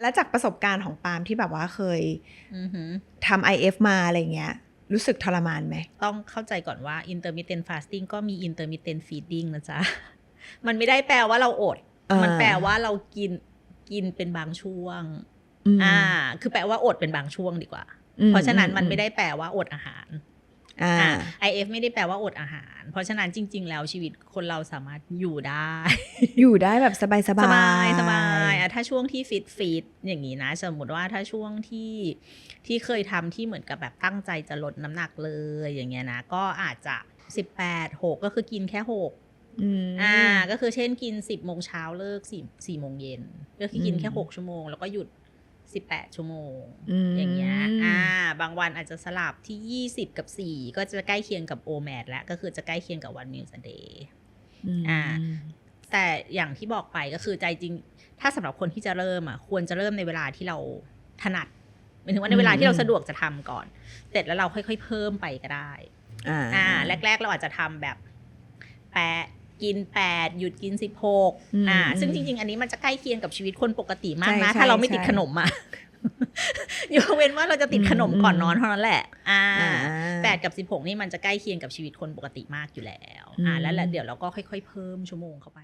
และจากประสบการณ์ของปาล์มที่แบบว่าเคยอือหือทำ IF มาอะไรเงี้ย รู้สึกทรมานไหม ต้องเข้าใจก่อนว่า intermittent fasting ก็มี intermittent feeding นะจ๊ะ มันไม่ได้แปลว่าเราอดอ่ามัมันแปลว่าเรากินกินเป็นบางช่วงมอ่า คือแปลว่าอดเป็นบางช่วงดีกว่าอืมเพราะฉะนั้นอืมมันไม่ได้แปลว่าอดอาหารอ่าอ่า IF ไม่ได้แปลว่าอดอาหาร เพราะฉะนั้นจริง ๆ แล้วชีวิตคนเราสามารถอยู่ได้ อยู่ได้แบบสบายสบายสบายสบาย อะถ้าช่วงที่ฟิตฟิตอย่างนี้นะ สมมติว่าถ้าช่วงที่ที่เคยทำที่เหมือนกับแบบตั้งใจจะลดน้ำหนักเลยอย่างเงี้ยนะ ก็อาจจะ18 6ก็คือกินแค่6อืมอ่า ก็คือเช่นกิน10โมงเช้าเลิก4 4โมงเย็นก็คือกินแค่อืม6ชั่วโมง แล้วก็หยุด18ชั่วโมงมอย่างเงี้ย อ่า บางวันอาจจะสลับที่20กับ4ก็จะใกล้เคียงกับโอแมดแล้ว ก็คือจะใกล้เคียงกับวันมิลส์เดย์มอ่า แต่อย่างที่บอกไปก็คือใจจริง ถ้าสำหรับคนที่จะเริ่มอะควรจะเริ่มในเวลาที่เราถนัดหมายถึงว่าในเวลาที่เราสะดวกจะทำก่อน เสร็จแล้วเราค่อยๆเพิ่มไปก็ได้ อ่าอ่าแรก ๆ เราอาจจะทำแบบแปดกินแปดหยุดกินสิบหกอืมอ่าอืมซึ่งจริง ๆ อันนี้มันจะใกล้เคียงกับชีวิตคนปกติมากนะใช่ถ้าเราไม่ใช่ติดขนมอะยกเว้นว่าเราจะติดขนมก่อนนอนเท่านั้นแหละอ่าอ่าแปดกับสิบหกนี่มันจะใกล้เคียงกับชีวิตคนปกติมากอยู่แล้ว อ่าอืมแล้วแล้วเดี๋ยวเราก็ค่อย ๆ เพิ่มชั่วโมงเข้าไป